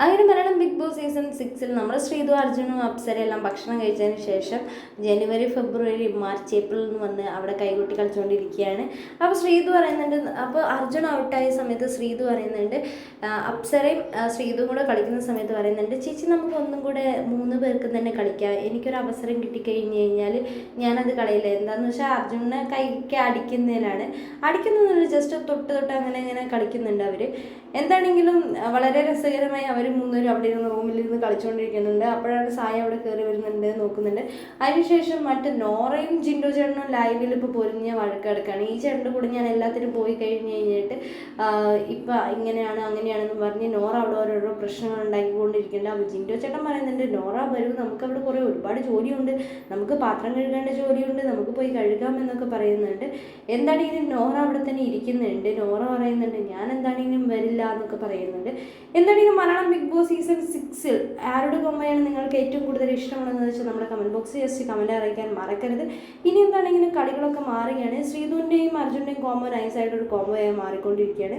അങ്ങനെ Malayalam big boss season സിക്സിൽ നമ്മൾ ശ്രീതു അർജുനും അപ്സരയെല്ലാം ഭക്ഷണം കഴിച്ചതിന് ശേഷം ജനുവരി ഫെബ്രുവരി മാർച്ച് ഏപ്രിൽ എന്ന് വന്ന് അവിടെ കൈകൊട്ടി കളിച്ചുകൊണ്ടിരിക്കുകയാണ് അപ്പോൾ ശ്രീതു പറയുന്നുണ്ട് അപ്പോൾ അർജുൻ ഔട്ടായ സമയത്ത് ശ്രീതു പറയുന്നുണ്ട് അപ്സരയും ആ, കൂടെ കളിക്കുന്ന സമയത്ത് പറയുന്നുണ്ട് ചേച്ചി നമുക്ക് ഒന്നും കൂടെ മൂന്ന് പേർക്ക് തന്നെ കളിക്കാം. എനിക്കൊരു അവസരം കിട്ടിക്കഴിഞ്ഞ് കഴിഞ്ഞാൽ ഞാനത് കളയില്ല. എന്താണെന്ന് വെച്ചാൽ അർജുനെ കൈക്ക് അടിക്കുന്നതിലാണ്. അടിക്കുന്നതിന് ജസ്റ്റ് തൊട്ട് തൊട്ട് അങ്ങനെ അങ്ങനെ കളിക്കുന്നുണ്ട് അവർ എന്താണെങ്കിലും വളരെ രസകരമായി അവർ മൂന്നുപേരും അവിടെ ഇരുന്ന് റൂമിലിരുന്ന് കളിച്ചുകൊണ്ടിരിക്കുന്നുണ്ട് അപ്പോഴാണ് സായ അവിടെ കയറി വരുന്നുണ്ട് നോക്കുന്നുണ്ട്. അതിനുശേഷം മറ്റ് നോറയും ജിൻഡോ ചേട്ടനും ലൈവിൽ ഇപ്പോൾ പൊരിഞ്ഞ വഴക്കെടുക്കുകയാണ് ഈ ചേട്ടന്റെ കൂടെ ഞാൻ എല്ലാത്തിനും പോയി കഴിഞ്ഞ് കഴിഞ്ഞിട്ട് ഇപ്പം ഇങ്ങനെയാണ് അങ്ങനെയാണെന്ന് പറഞ്ഞ് നോറ അവിടെ ഓരോരോ പ്രശ്നങ്ങൾ ഉണ്ടാക്കിക്കൊണ്ടിരിക്കുന്നുണ്ട്. അപ്പോൾ ജിൻഡോ ചേട്ടൻ പറയുന്നുണ്ട് നോറ വരൂ നമുക്ക് അവിടെ കുറേ ഒരുപാട് ജോലിയുണ്ട്. നമുക്ക് പാത്രം കഴുകേണ്ട ജോലിയുണ്ട്. നമുക്ക് പോയി കഴുകാം എന്നൊക്കെ പറയുന്നുണ്ട്. എന്താണെങ്കിലും നോറ അവിടെ തന്നെ ഇരിക്കുന്നുണ്ട്? നോറ പറയുന്നുണ്ട് ഞാൻ എന്താണെങ്കിലും വരില്ല എന്നൊക്കെ പറയുന്നുണ്ട്. എന്താണെങ്കിലും മലയാളം ബിഗ് ബോസ് സീസൺ സിക്സിൽ ആരുടെ ബൊമ്മയാണ് നിങ്ങൾക്ക് ഏറ്റവും കൂടുതൽ ഇഷ്ടമാണെന്ന് വെച്ചാൽ നമ്മുടെ കമന്റ് ബോക്സിൽ ജസ്റ്റ് കമന്റ് അറിയിക്കാൻ മറക്കരുത്. ഇനി എന്താണെങ്കിലും കളികളൊക്കെ മാറുകയാണ്? ശ്രീധുവിന്റെയും അർജുന്റെയും കോമ്പോ നൈസായിട്ടൊരു കോംബോയായി മാറിക്കൊണ്ടിരിക്കുകയാണ്.